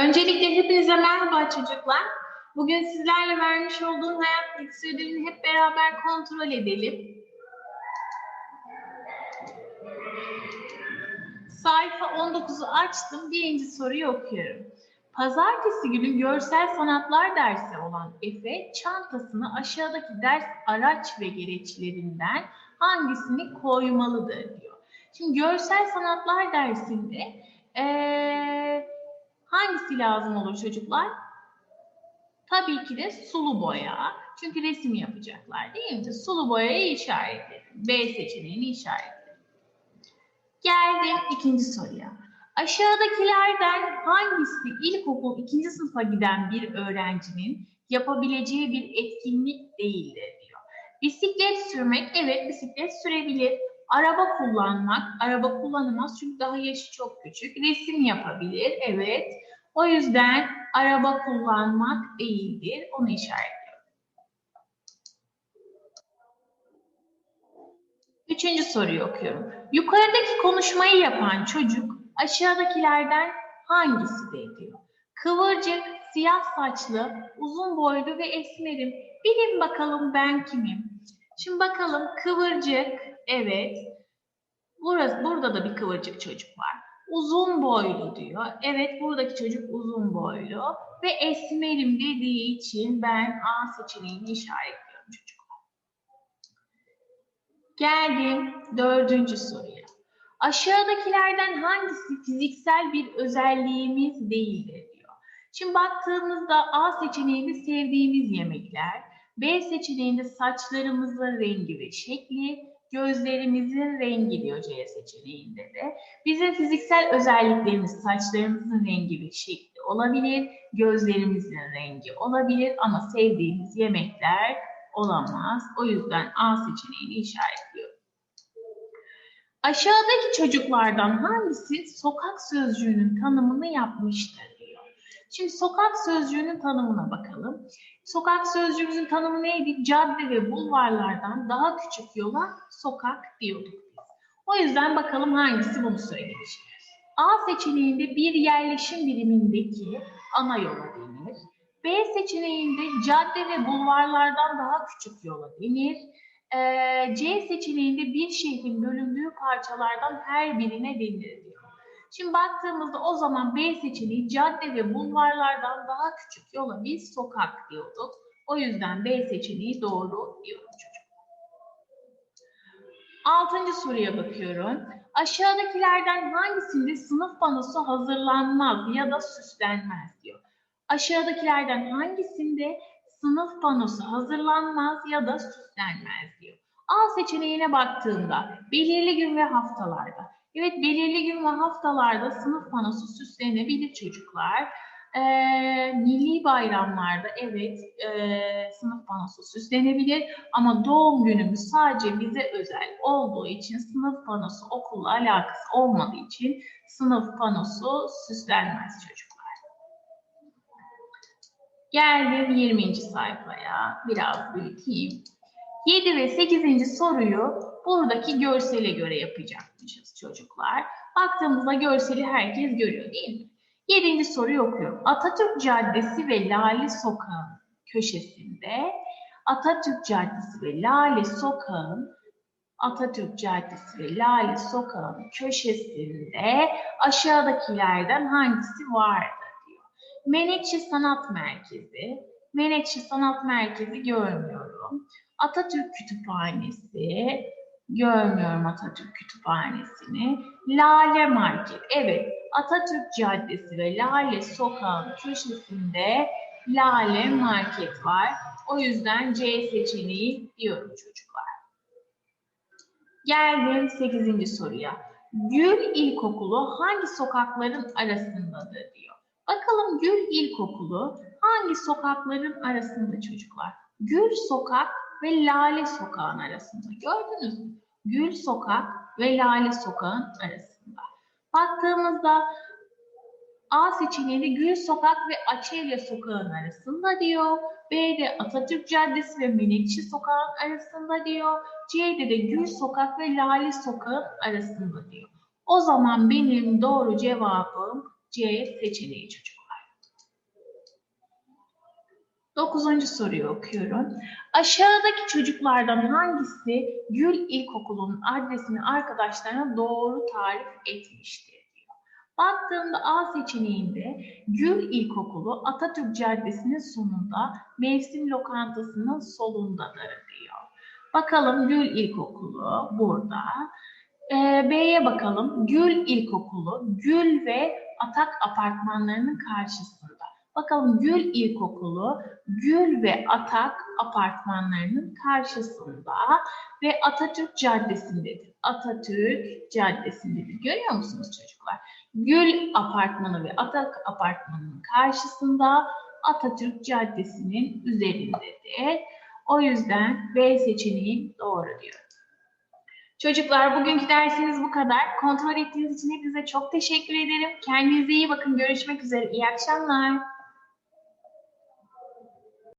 Hepinize merhaba çocuklar. Bugün sizlerle vermiş olduğum hayat bilgisi hep beraber kontrol edelim. Sayfa 19'u açtım. Birinci soruyu okuyorum. Pazartesi günü görsel sanatlar dersi olan Efe çantasını aşağıdaki ders araç ve gereçlerinden hangisini koymalıdır diyor. Şimdi görsel sanatlar dersinde ee, hangisi lazım olur çocuklar? Tabii ki de sulu boya. Çünkü resim yapacaklar değil mi? Sulu boyayı işaretledim. B seçeneğini işaretledim. Geldim ikinci soruya. Aşağıdakilerden hangisi ilkokul ikinci sınıfa giden bir öğrencinin yapabileceği bir etkinlik değildir diyor. Bisiklet sürmek, evet bisiklet sürebilir. Araba kullanmak, araba kullanamaz çünkü daha yaşı çok küçük. Resim yapabilir, evet. O yüzden araba kullanmak değildir. Onu işaretliyorum. Üçüncü soruyu okuyorum. Yukarıdaki konuşmayı yapan çocuk aşağıdakilerden hangisidir diyor. Kıvırcık, siyah saçlı, uzun boylu ve esmerim. Bilin bakalım ben kimim? Şimdi bakalım kıvırcık, evet. Burası, burada da bir kıvırcık çocuk var. Uzun boylu diyor. Evet buradaki çocuk uzun boylu. Ve esmerim dediği için ben A seçeneğini işaretliyorum çocuklar. Geldim dördüncü soruya. Aşağıdakilerden hangisi fiziksel bir özelliğimiz değildir diyor. Şimdi baktığımızda A seçeneğinde sevdiğimiz yemekler, B seçeneğinde saçlarımızın rengi ve şekli, gözlerimizin rengi diyor C seçeneğinde de. Bizim fiziksel özelliklerimiz saçlarımızın rengi ve şekli olabilir, gözlerimizin rengi olabilir ama sevdiğimiz yemekler olamaz. O yüzden A seçeneğini işaretliyorum. Aşağıdaki çocuklardan hangisi sokak sözcüğünün tanımını yapmıştır diyor. Şimdi sokak sözcüğünün tanımına bakalım. Sokak sözcüğümüzün tanımı neydi? Cadde ve bulvarlardan daha küçük yola sokak diyorduk. O yüzden bakalım hangisi bunu söylemiş. A seçeneğinde bir yerleşim birimindeki ana yola denir. B seçeneğinde cadde ve bulvarlardan daha küçük yola denir. Ee, C seçeneğinde bir şehrin bölündüğü parçalardan her birine denir diyor. Şimdi baktığımızda o zaman B seçeneği cadde ve bulvarlardan daha küçük yola biz sokak diyorduk. O yüzden B seçeneği doğru diyorum çocuklar. Altıncı soruya bakıyorum. Aşağıdakilerden hangisinde sınıf panosu hazırlanmaz ya da süslenmez diyor. Aşağıdakilerden hangisinde sınıf panosu hazırlanmaz ya da süslenmez diyor. A seçeneğine baktığımda belirli gün ve haftalarda. Evet belirli gün ve haftalarda sınıf panosu süslenebilir çocuklar. Ee, milli bayramlarda evet e, sınıf panosu süslenebilir ama doğum günümüz sadece bize özel olduğu için sınıf panosu okulla alakası olmadığı için sınıf panosu süslenmez çocuklar. Geldim 20. sayfaya biraz büyüteyim. 7 ve 8. soruyu buradaki görsele göre yapacakmışız çocuklar. Baktığımızda görseli herkes görüyor değil mi? Yedinci soruyu okuyorum. Atatürk Caddesi ve Lale Sokağı'nın köşesinde Atatürk Caddesi ve Lale Sokağı'nın Atatürk Caddesi ve Lale Sokağı'nın köşesinde aşağıdakilerden hangisi vardır diyor. Menekşe Sanat Merkezi. Menekşe Sanat Merkezi görmüyorum. Atatürk Kütüphanesi, görmüyorum Atatürk Kütüphanesi'ni. Lale Market, evet Atatürk Caddesi ve Lale Sokağı köşesinde Lale Market var. O yüzden C seçeneği diyorum çocuklar. Geldim 8. soruya. Gül İlkokulu hangi sokakların arasındadır diyor. Bakalım Gül İlkokulu hangi sokakların arasında çocuklar? Gül Sokak ve Lale Sokağın arasında. Gördünüz mü? Gül Sokak ve Lale Sokağın arasında. Baktığımızda A seçeneğinde Gül Sokak ve Açelya Sokağın arasında diyor. B'de Atatürk Caddesi ve Menekşe Sokağın arasında diyor. C'de de Gül Sokak ve Lale Sokağın arasında diyor. O zaman benim doğru cevabım C seçeneği çocuklar. Dokuzuncu soruyu okuyorum. Aşağıdaki çocuklardan hangisi Gül İlkokulu'nun adresini arkadaşlarına doğru tarif etmiştir diyor. Baktığımda A seçeneğinde Gül İlkokulu Atatürk Caddesi'nin sonunda mevsim lokantasının solundadır diyor. Bakalım Gül İlkokulu burada. Ee, B'ye bakalım. Gül İlkokulu Gül ve Atak apartmanlarının karşısında. Bakalım Gül İlkokulu Gül ve Atak apartmanlarının karşısında ve Atatürk Caddesi'ndedir. Atatürk Caddesi'ndedir. Görüyor musunuz çocuklar? Gül Apartmanı ve Atak Apartmanı'nın karşısında Atatürk Caddesi'nin üzerindedir. O yüzden B seçeneği doğru diyor. Çocuklar bugünkü dersiniz bu kadar. Kontrol ettiğiniz için hepinize çok teşekkür ederim. Kendinize iyi bakın. Görüşmek üzere. İyi akşamlar.